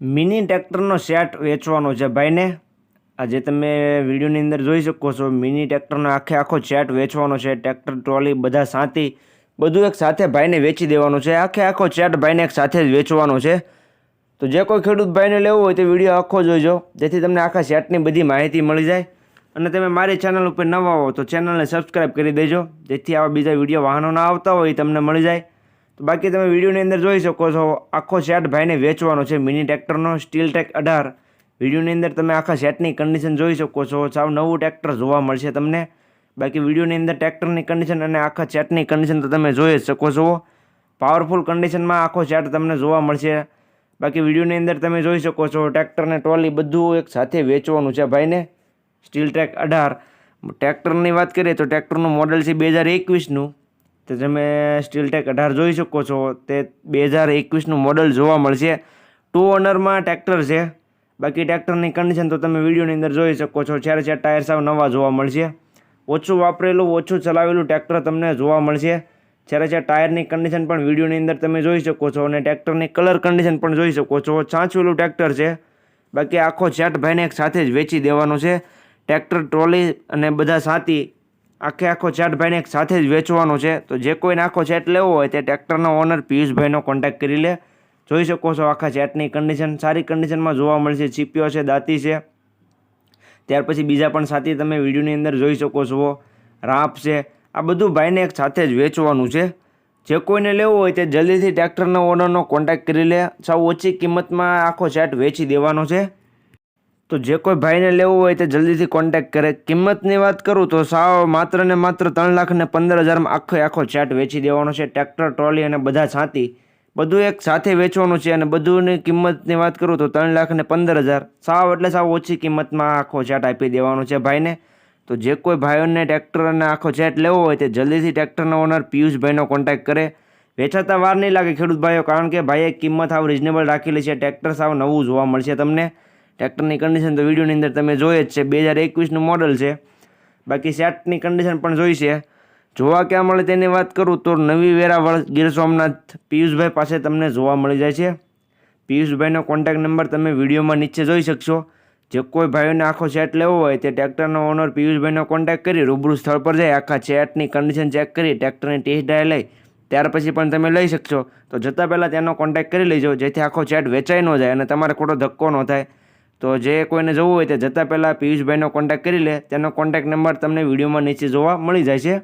Mini ટ્રેક્ટરનો set વેચવાનો છે ભાઈને. આજે તમે વિડીયોની અંદર જોઈ શકો છો, મિની ટ્રેક્ટરનો આખે આખો સેટ વેચવાનો છે, ટ્રેક્ટર, ટ્રોલી બધા સાંતી, બધું એક સાથે ભાઈને વેચી દેવાનું છે. આખે આખો સેટ ભાઈને એક સાથે જ વેચવાનો છે. તો જે કોઈ ખેડૂત ભાઈને લેવો હોય તો વીડિયો આખો જોઈજો જેથી તમને આખા સેટની બધી માહિતી મળી જાય. અને તમે મારી ચેનલ ઉપર નવા હો તો ચેનલને સબસ્ક્રાઈબ કરી દેજો, જેથી આવા બીજા વીડિયો વાહનોના આવતા હોય તમને મળી જાય. તો બાકી તમે વિડીયોની અંદર જોઈ શકો છો, આખો સેટ ભાઈને વેચવાનો છે, મિની ટ્રેક્ટરનો, સ્ટીલ ટેક અઢાર. વિડીયોની અંદર તમે આખા સેટની કન્ડિશન જોઈ શકો છો, સાવ નવું ટ્રેક્ટર જોવા મળશે તમને. બાકી વિડીયોની અંદર ટ્રેક્ટરની કન્ડિશન અને આખા સેટની કન્ડિશન તો તમે જોઈ જ શકો છો. પાવરફુલ કન્ડિશનમાં આખો સેટ તમને જોવા મળશે. બાકી વિડીયોની અંદર તમે જોઈ શકો છો, ટ્રેક્ટરને ટ્રોલી બધું એક સાથે વેચવાનું છે ભાઈને. સ્ટીલ ટ્રેક અઢાર. ટ્રેક્ટરની વાત કરીએ તો ટ્રેક્ટરનું મોડલ છે બે હજાર એકવીસનું. તો તમે સ્ટીલ ટેક અઢાર જોઈ શકો છો. તે બે હજાર એકવીસનું મોડલ જોવા મળશે. ટુ ઓનરમાં ટ્રેક્ટર છે. બાકી ટ્રેક્ટરની કન્ડિશન તો તમે વિડીયોની અંદર જોઈ શકો છો. જ્યારે ચાર ટાયર સાવ નવા જોવા મળશે. ઓછું વાપરેલું, ઓછું ચલાવેલું ટ્રેક્ટર તમને જોવા મળશે. જ્યારે ચાર ટાયરની કન્ડિશન પણ વિડીયોની અંદર તમે જોઈ શકો છો અને ટ્રેક્ટરની કલર કન્ડિશન પણ જોઈ શકો છો. છાંચવેલું ટ્રેક્ટર છે. બાકી આખો જેટ ભાઈને એક સાથે જ વેચી દેવાનો છે. ટ્રેક્ટર ટ્રોલી અને બધા સાથી આખે આખો ચેટ ભાઈને એક સાથે જ વેચવાનો છે. તો જે કોઈને આખો ચેટ લેવો હોય તે ટ્રેક્ટરનો ઓનર પિયુષભાઈનો કોન્ટેક્ટ કરી લે. જોઈ શકો છો આખા ચેટની કન્ડિશન સારી કન્ડિશનમાં જોવા મળશે. ચીપીઓ છે, દાંતી છે. ત્યાર પછી બીજા પણ સાથી તમે વિડીયોની અંદર જોઈ શકો છો. રાપ છે. આ બધું ભાઈને એક સાથે જ વેચવાનું છે. જે કોઈને લેવું હોય તે જલ્દીથી ટ્રેક્ટરના ઓનરનો કોન્ટેક્ટ કરી લે. સૌ ઓછી કિંમતમાં આખો સેટ વેચી દેવાનો છે. તો જે કોઈ ભાઈને લેવું હોય તે જલ્દીથી કોન્ટેક્ટ કરે. કિંમતની વાત કરું તો સાવ માત્ર ને માત્ર ત્રણ લાખ ને પંદર હજારમાં આખો આખો ચેટ વેચી દેવાનો છે. ટ્રેક્ટર ટ્રોલી અને બધા છાતી. બધું એક સાથે વેચવાનું છે અને બધુંની કિંમતની વાત કરું તો ત્રણ લાખ ને પંદર હજાર. સાવ એટલે સાવ ઓછી કિંમતમાં આખો ચાટ આપી દેવાનો છે ભાઈને. તો જે કોઈ ભાઈઓને ટ્રેક્ટર અને આખો ચેટ લેવો હોય તે જલ્દીથી ટ્રેક્ટરના ઓનર પિયુષભાઈનો કોન્ટેક્ટ કરે. વેચાતા વાર નહીં લાગે ખેડૂત ભાઈઓ, કારણ કે ભાઈએ કિંમત સાવ રિઝનેબલ રાખેલી છે. ટ્રેક્ટર સાવ નવું જોવા મળશે તમને. ટ્રેક્ટરની કન્ડિશન તો વિડીયોની અંદર તમે જોઈએ જ છે, બે હજાર એકવીસનું મોડલ છે. બાકી સેટની કન્ડિશન પણ જોઈ છે. જોવા ક્યાં મળે તેની વાત કરું તો નવી વેરાવળ ગીર સોમનાથ પિયુષભાઈ પાસે તમને જોવા મળી જાય છે. પિયુષભાઈનો કોન્ટેક્ટ નંબર તમે વિડીયોમાં નીચે જોઈ શકશો. જે કોઈ ભાઈઓને આખો સેટ લેવો હોય તે ટ્રેક્ટરનો ઓનર પિયુષભાઈનો કોન્ટેક્ટ કરી રૂબરૂ સ્થળ પર જાય, આખા સેટની કન્ડિશન ચેક કરી, ટ્રેક્ટરની ટેસ્ટ ડ્રાઈવ લઈ, ત્યાર પછી પણ તમે લઈ શકશો. તો જતાં પહેલાં તેનો કોન્ટેક્ટ કરી લેજો, જેથી આખો સેટ વેચાઈ ન જાય અને તમારે ખોટો ધક્કો ન થાય. તો જે કોઈને જવું હોય તે જતાં પહેલાં પિયુષભાઈનો કોન્ટેક્ટ કરી લે. તેનો કોન્ટેક્ટ નંબર તમને વિડીયોમાં નીચે જોવા મળી જાય છે.